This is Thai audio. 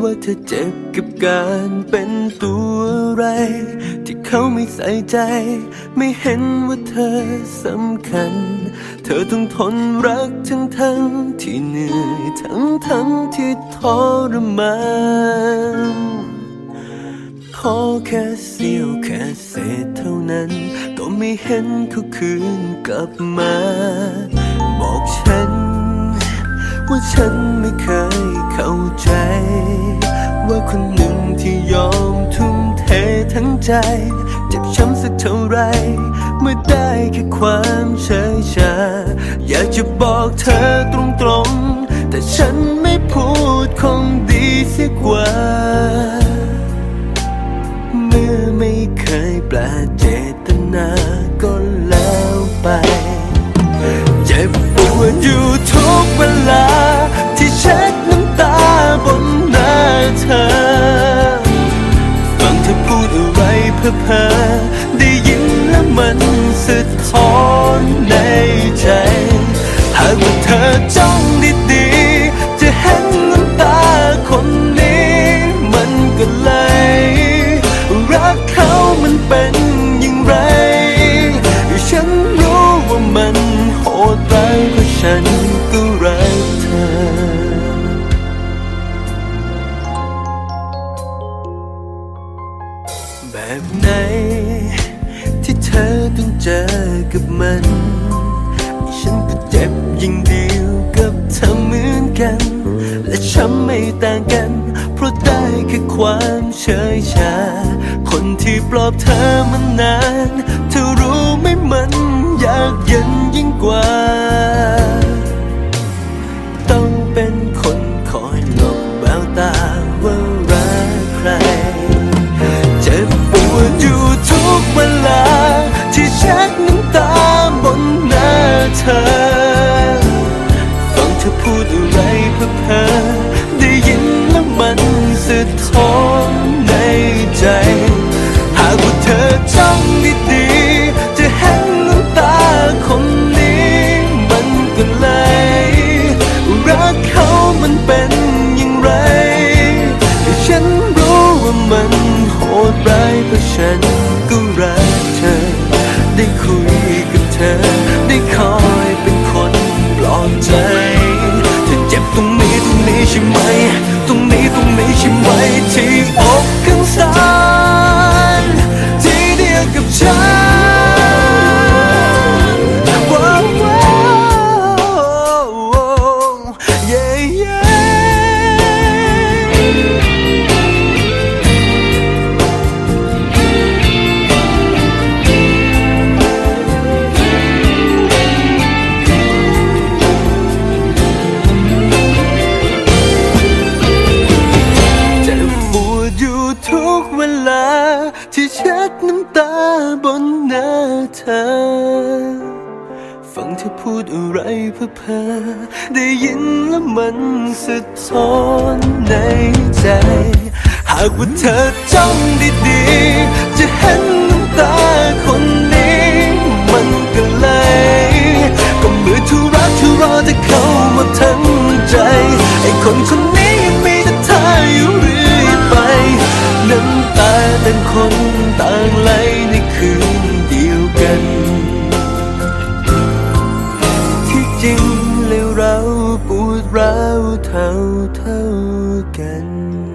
ว่าเธอเจ็บกับการเป็นตัวอะไร ที่เขาไม่ใส่ใจ ไม่เห็นว่าเธอสำคัญ เธอต้องทนรักทั้งทั้งที่เหนื่อยทั้งทั้งที่ทรมานขอแค่เสี้ยวแค่เศษเท่านั้น ก็ไม่เห็นเขาคืนกลับมา บอกฉัน ว่าฉันไม่เคยเข้าใจ ว่าคนหนึ่งที่ยอมทุ่มเททั้งใจ เจ็บช้ำสักเท่าไรเมื่อได้แค่ความเฉยชา อยากจะบอกเธอตรงๆ แต่ฉันไม่พูดคงดีเสียกว่า สะท้อนในใจ หากว่าเธอจ้องดีๆ จะเห็นน้ำตาคนนี้มันก็เลยรักเขามันเป็นอย่างไร ฉันรู้ว่ามันโหดร้ายเพราะฉันก็รักเธอแบบไหน เจอกับมัน ฉันก็เจ็บยิ่งเดียวกับเธอเหมือนกัน และช้ำไม่ต่างกัน เพราะได้แค่ความเฉยชา คนที่ปลอบเธอมานาน เธอรู้ไหมมันอยากเย็นยิ่งกว่า ต้องเป็น เธอ ฟังเธอพูดอะไรเพ้อเพ้อได้ยินแล้วมันสะท้อนในใจ หากว่าเธอจ้องดีๆจะเห็นน้ำตาคนนี้มันก็เลยรักเขามันเป็นอย่างไรฉันรู้ว่ามันโหดร้ายเพราะฉัน อ ฟังเธอพูดอะไรเพ้อเพอได้ยินแล้วมันสะท้อนในใจ หากว่าเธอจ้องดีๆ จะเห็นน้ำตาคนนี้ มันก็เลยก็เหมือนทุรักทุรอจะเข้ามาทั้งใจ ไอ้คนคนนี้ยังมีแต่เธออยู่เรื่อยไป น้ำตาต่างคนต่างไหลในคืน เราปวดร้าวเท่าเท่าๆกัน